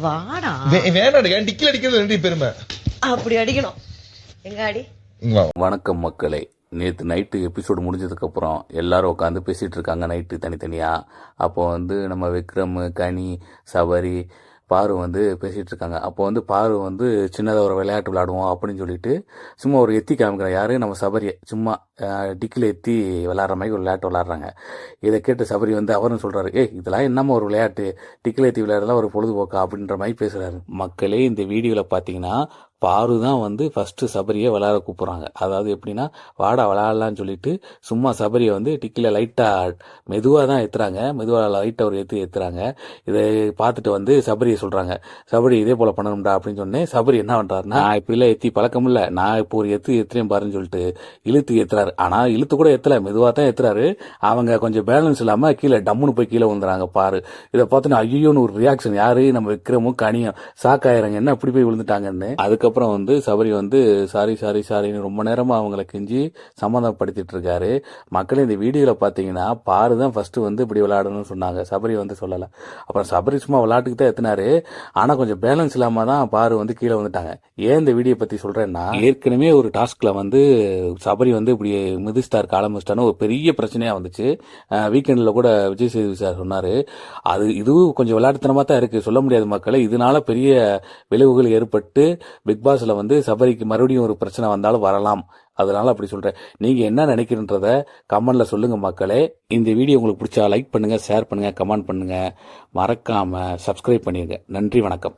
வாடா. வே- வேணாம் ஏன் டிக்கில் அடிக்கிறது ரெண்டு பெருமை. அப்படி அடிக்கணும். எங்க அடி? இங்க வா. வணக்கம் மக்களே. நேற்று நைட்டு எபிசோடு முடிஞ்சதுக்கப்புறம் எல்லாரும் உட்காந்து பேசிகிட்டு இருக்காங்க நைட்டு தனித்தனியாக அப்போ வந்து நம்ம விக்ரம் கனி சபரி பாரு வந்து பேசிகிட்டு இருக்காங்க அப்போ வந்து பாரு வந்து சின்னதாக ஒரு விளையாட்டு விளையாடுவோம் அப்படின்னு சொல்லிட்டு சும்மா ஒரு எத்தி காமிக்கிறேன் யாரு? நம்ம சபரியை சும்மா டிக்கில் எத்தி விளாட்ற மாதிரி ஒரு விளையாட்டு விளாட்றாங்க. இதை கேட்டு சபரி வந்து அவரும் சொல்கிறாரு ஏய் இதெல்லாம் என்னம்மா ஒரு விளையாட்டு? டிக்கில் ஏற்றி விளையாடலாம் ஒரு பொழுதுபோக்கா? அப்படின்ற மாதிரி பேசுகிறாரு மக்களே இந்த வீடியோவில் பார்த்தீங்கன்னா பாரு தான் வந்து ஃபஸ்ட்டு சபரியை விளாட கூப்பிட்றாங்க. அதாவது எப்படின்னா வாடா விளாட்லான்னு சொல்லிட்டு சும்மா சபரியை வந்து டிக்கில் லைட்டாக மெதுவாக தான் ஏற்றுறாங்க மெதுவாக லைட்டாக ஒரு ஏற்றி ஏற்றுறாங்க இதை பார்த்துட்டு வந்து சபரியை சொல்கிறாங்க சபரி இதே போல் பண்ணணும்டா அப்படின்னு சொன்னேன் சபரி என்ன பண்ணுறாருன்னா நான் இப்படிலாம் ஏற்றி பழக்கம் இல்லை. நான் இப்போ ஒரு எத்து ஏற்றுறேன் பாருன்னு சொல்லிட்டு இழுத்து ஏற்றுறாரு ஆனால் இழுத்து கூட ஏற்றலை மெதுவாக தான் ஏற்றுறாரு அவங்க கொஞ்சம் பேலன்ஸ் இல்லாமல் கீழே டம்முன்னு போய் கீழே வந்துடுறாங்க பாரு. இதை பார்த்தோன்னா ஐயோன்னு ஒரு ரியாக்ஷன் யாரு? நம்ம விக்ரமும் கனியும். சாக்காயிரங்க என்ன அப்படி போய் விழுந்துட்டாங்கன்னு. அதுக்கப்புறம் வந்து சபரி வந்து சாரி சாரி சாரின்னு ரொம்ப நேரமாக அவங்கள கெஞ்சி சம்மந்தப்படுத்திட்டு இருக்காரு மக்கள் இந்த வீடியோவில் பார்த்தீங்கன்னா பாரு தான் ஃபர்ஸ்ட் வந்து இப்படி விளையாடணும்னு சொன்னாங்க. சபரி வந்து சொல்லலை. அப்புறம் சபரி சும்மா விளையாட்டுக்கு தான் எத்தினாரு. ஆனால் கொஞ்சம் பேலன்ஸ் இல்லாமல் தான் பாரு வந்து கீழே வந்துட்டாங்க. ஏன் இந்த வீடியோ பற்றி சொல்கிறேன்னா ஏற்கனவே ஒரு டாஸ்கில் வந்து சபரி வந்து இப்படி மிதிஸ்டார் காலமிஸ்டார்னு ஒரு பெரிய பிரச்சனையாக வந்துச்சு. வீக்கெண்டில் கூட விஜய் சேதுபதி சார் சொன்னார். அது இதுவும் கொஞ்சம் விளையாட்டுத்தனமாக தான் இருக்குது சொல்ல முடியாது மக்களை. இதனால பெரிய விளைவுகள் ஏற்பட்டு பிக் பாஸில் வந்து சபரிக்கு மறுபடியும் ஒரு பிரச்சனை வந்தாலும் வரலாம். அதனால அப்படி சொல்கிறேன் நீங்கள் என்ன நினைக்கிறன்றத கமெண்டில் சொல்லுங்கள் மக்களே. இந்த வீடியோ உங்களுக்கு பிடிச்சா லைக் பண்ணுங்கள் ஷேர் பண்ணுங்கள் கமெண்ட் பண்ணுங்கள் மறக்காமல் சப்ஸ்கிரைப் பண்ணிடுங்க நன்றி வணக்கம்.